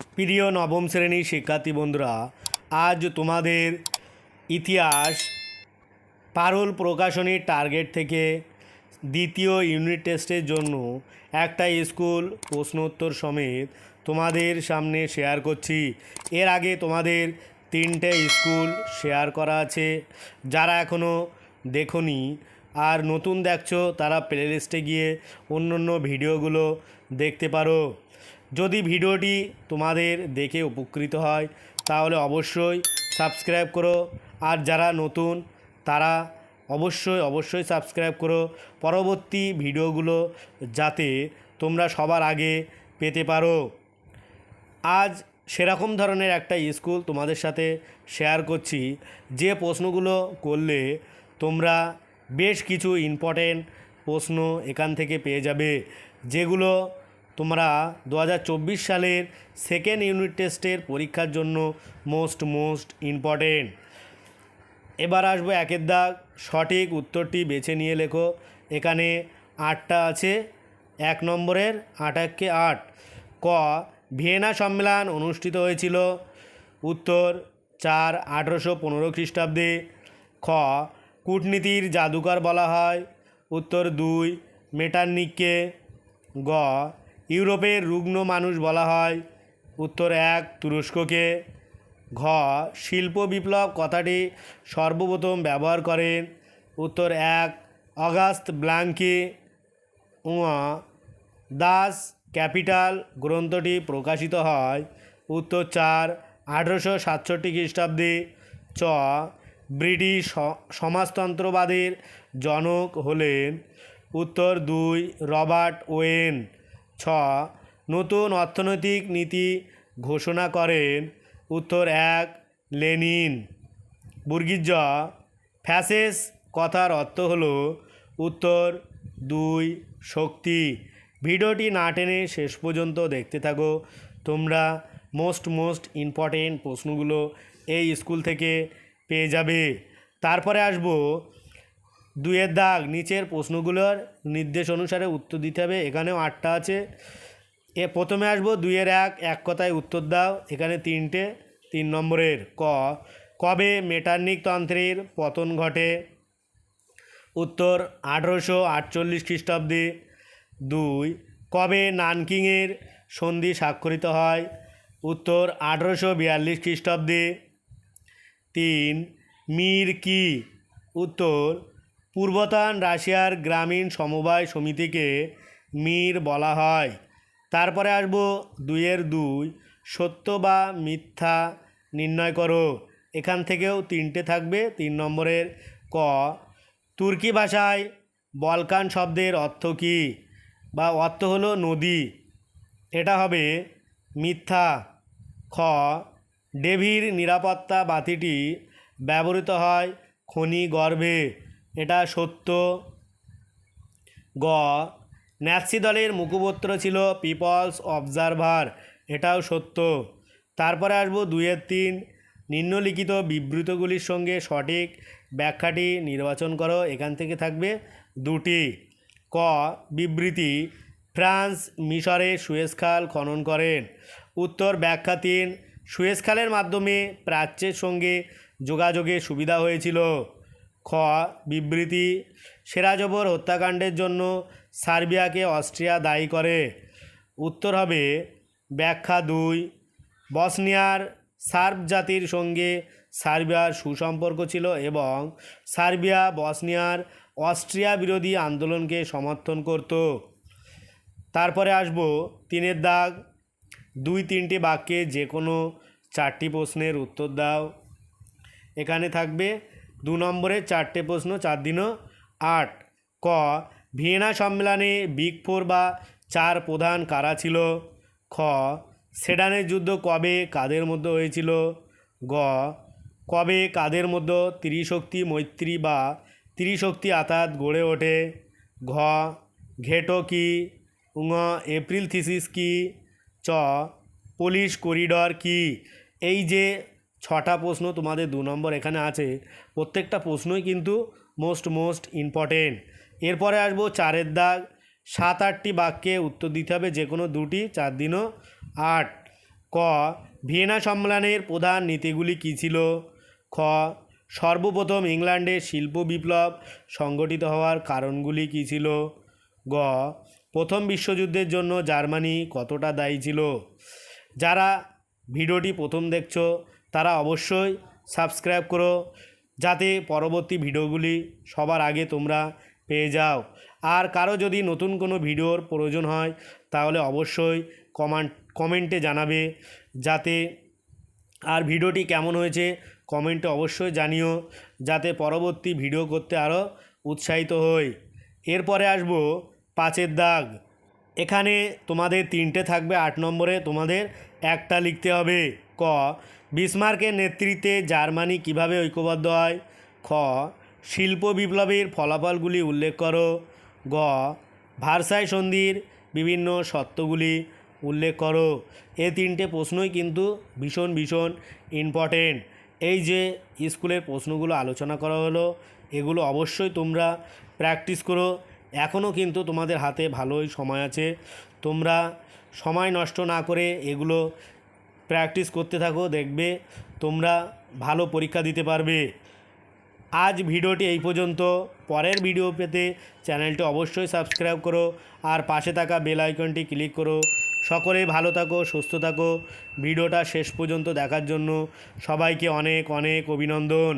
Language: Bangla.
প্রিয় নবম শ্রেণির শিক্ষার্থী বন্ধুরা, আজ তোমাদের ইতিহাস পারুল প্রকাশনীর টার্গেট থেকে দ্বিতীয় ইউনিট টেস্টের জন্য একটা স্কুল প্রশ্নোত্তর সমেত তোমাদের সামনে শেয়ার করছি। এর আগে তোমাদের তিনটে স্কুল শেয়ার করা আছে। যারা এখনও দেখোনি আর নতুন দেখছ, তারা প্লেলিস্টে গিয়ে অন্য অন্য ভিডিওগুলো দেখতে পারো। যদি ভিডিওটি তোমাদের দেখে উপকৃত হয়, তাহলে অবশ্যই সাবস্ক্রাইব করো। আর যারা নতুন, তারা অবশ্যই অবশ্যই সাবস্ক্রাইব করো। পরবর্তী ভিডিওগুলো যাতে তোমরা সবার আগে পেতে পারো। আজ সেরকম ধরনের একটা স্কুল তোমাদের সাথে শেয়ার করছি। যে প্রশ্নগুলো করলে তোমরা বেশ কিছু ইম্পর্টেন্ট প্রশ্ন এখান থেকে পেয়ে যাবে। যেগুলো তোমরা দু হাজার চব্বিশ সালের সেকেন্ড ইউনিট টেস্টের পরীক্ষার জন্য মোস্ট মোস্ট ইম্পর্টেন্ট এবার আসব একের দাগ সঠিক উত্তরটি বেছে নিয়ে লেখো। এখানে আটটা আছে, এক নম্বরের আট এককে আট। ক, ভিয়েনা সম্মেলন অনুষ্ঠিত হয়েছিল, উত্তর চার আঠেরোশো পনেরো খ্রিস্টাব্দে। খ, কূটনীতির জাদুকর বলা হয়, উত্তর দুই মেটার্নিককে। গ ইউরোপের রুগ্ন মানুষ বলা হয়। উত্তর এক, তুরস্ককে। ঘ, শিল্প বিপ্লব কথাটি সর্বপ্রথম ব্যবহার করেন। উত্তর এক, অগাস্ত ব্লাঙ্কি উয়া দাস ক্যাপিটাল গ্রন্থটি প্রকাশিত হয়। উত্তর চার, আঠেরোশো সাতষট্টি খ্রিস্টাব্দে। চ, ব্রিটিশ সমাজতন্ত্রবাদের জনক হলেন। উত্তর দুই, রবার্ট ওয়েন। ছ, নতুন অর্থনৈতিক নীতি ঘোষণা করেন। উত্তর এক, লেনিন। বুর্গিজ ফ্যাসেস কথার অর্থ হলো, উত্তর দুই, শক্তি। ভিডিওটি না টেনে শেষ পর্যন্ত দেখতে থাকো। তোমরা মোস্ট মোস্ট ইম্পর্টেন্ট প্রশ্নগুলো এই স্কুল থেকে পেয়ে যাবে। তারপরে আসব দুইয়ের দাগ। নিচের প্রশ্নগুলোর নির্দেশ অনুসারে উত্তর দিতে হবে। এখানেও আটটা আছে। এ প্রথমে আসব, দুইয়ের এক এক কথায় উত্তর দাও। এখানে তিনটে, তিন নম্বরের ক। কবে মেটার্নিক তন্ত্রের পতন ঘটে? উত্তর, আঠেরোশো আটচল্লিশ খ্রিস্টাব্দে। দুই, কবে নানকিংয়ের সন্ধি স্বাক্ষরিত হয়? উত্তর, আঠেরোশো বিয়াল্লিশ খ্রিস্টাব্দে। তিন, মির কি? উত্তর পূর্বতন রাশিয়ার গ্রামীণ সমবায় সমিতিকে মির বলা হয়। তারপরে আসব দুইয়ের দুই, সত্য বা মিথ্যা নির্ণয় করো। এখান থেকেও তিনটে থাকবে, তিন নম্বরের ক, তুর্কি ভাষায় বলকান শব্দের অর্থ কী? বা অর্থ হলো নদী। এটা হবে মিথ্যা। খ, ডেভির নিরাপত্তা বাতিটি ব্যবহৃত হয় খনি গর্ভে। এটা সত্য। গ, ন্যাসি দলের মুখপত্র ছিল পিপলস অবজারভার, এটাও সত্য। তারপরে আসব দুইয়ের তিন, নিম্নলিখিত বিবৃতগুলির সঙ্গে সঠিক ব্যাখ্যাটি নির্বাচন করো, এখান থেকে থাকবে দুটি। ক, বিবৃতি, ফ্রান্স মিশরে সুয়েজ খাল খনন করেন। উত্তর, ব্যাখ্যা তিন, সুয়েজ খালের মাধ্যমে প্রাচ্যের সঙ্গে যোগাযোগে সুবিধা হয়েছিল। খ, বিবৃতি, সেরাজবর হত্যাকাণ্ডের জন্য সার্বিয়াকে অস্ট্রিয়া দায়ী করে। উত্তর হবে, ব্যাখ্যা দুই, বসনিয়ার সার্ব জাতির সঙ্গে সার্বিয়ার সুসম্পর্ক ছিল এবং সার্বিয়া, বসনিয়ার অস্ট্রিয়া বিরোধী আন্দোলনকে সমর্থন করত। তারপরে আসব, তিনের দাগ। দুই তিনটি বাক্যে যে কোনো চারটি প্রশ্নের উত্তর দাও। এখানে থাকবে দু নম্বরে চারটে প্রশ্ন, চার দিনও আট। ক, ভিয়েনা সম্মেলনে বিগ ফোর বা চার প্রধান কারা ছিল? খ, সেডানের যুদ্ধ কবে কাদের মধ্যে হয়েছিল? গ, কবে কাদের মধ্যে ত্রিশক্তি মৈত্রী বা ত্রিশক্তি আতাত গড়ে ওঠে? ঘ, ঘেটো কি? উঙ, এপ্রিল থিসিস কি? চ, পুলিশ করিডর কি? এই যে ছটা প্রশ্ন তোমাদের দু নম্বর এখানে আছে। প্রত্যেকটা প্রশ্নই কিন্তু মোস্ট মোস্ট ইম্পর্টেন্ট এরপরে আসব চারের দাগ। সাত, আটটি বাক্যে উত্তর দিতে হবে যে কোনো দুটি, চার দিনও আট। ক, ভিয়েনা সম্মেলনের প্রধান নীতিগুলি কী ছিল? খ, সর্বপ্রথম ইংল্যান্ডে শিল্প বিপ্লব সংগঠিত হওয়ার কারণগুলি কী ছিল? গ, প্রথম বিশ্বযুদ্ধের জন্য জার্মানি কতটা দায়ী ছিল? যারা ভিডিওটি প্রথম দেখছ তারা অবশ্যই সাবস্ক্রাইব করো, যাতে পরবর্তী ভিডিওগুলি সবার আগে তোমরা পেয়ে যাও। আর কারও যদি নতুন কোনো ভিডিওর প্রয়োজন হয়, তাহলে অবশ্যই কমান্ট কমেন্টে জানাবে, যাতে আর ভিডিওটি কেমন হয়েছে কমেন্টে অবশ্যই জানিও, যাতে পরবর্তী ভিডিও করতে আরও উৎসাহিত হই। এরপরে আসব পাঁচের দাগ। এখানে তোমাদের তিনটে থাকবে, আট নম্বরে তোমাদের একটা লিখতে হবে, ক। বিসমার্কের নেতৃত্বে জার্মানি কীভাবে ঐক্যবদ্ধ হয়? খ, শিল্প বিপ্লবের ফলাফলগুলি উল্লেখ করো। গ, ভারসাই সন্ধির বিভিন্ন সত্যগুলি উল্লেখ করো। এ তিনটে প্রশ্নই কিন্তু ভীষণ ভীষণ ইম্পর্টেন্ট এই যে স্কুলের প্রশ্নগুলো আলোচনা করা হলো, এগুলো অবশ্যই তোমরা প্র্যাকটিস করো। এখনও কিন্তু তোমাদের হাতে ভালোই সময় আছে। তোমরা সময় নষ্ট না করে এগুলো প্র্যাকটিস করতে থাকো, দেখবে তোমরা ভালো পরীক্ষা দিতে পারবে। আজ ভিডিওটি এই পর্যন্ত। পরের ভিডিও পেতে চ্যানেলটি অবশ্যই সাবস্ক্রাইব করো আর পাশে থাকা বেল আইকনটি ক্লিক করো। সকলে ভালো থাকো, সুস্থ থাকো। ভিডিওটা শেষ পর্যন্ত দেখার জন্য সবাইকে অনেক অনেক অভিনন্দন।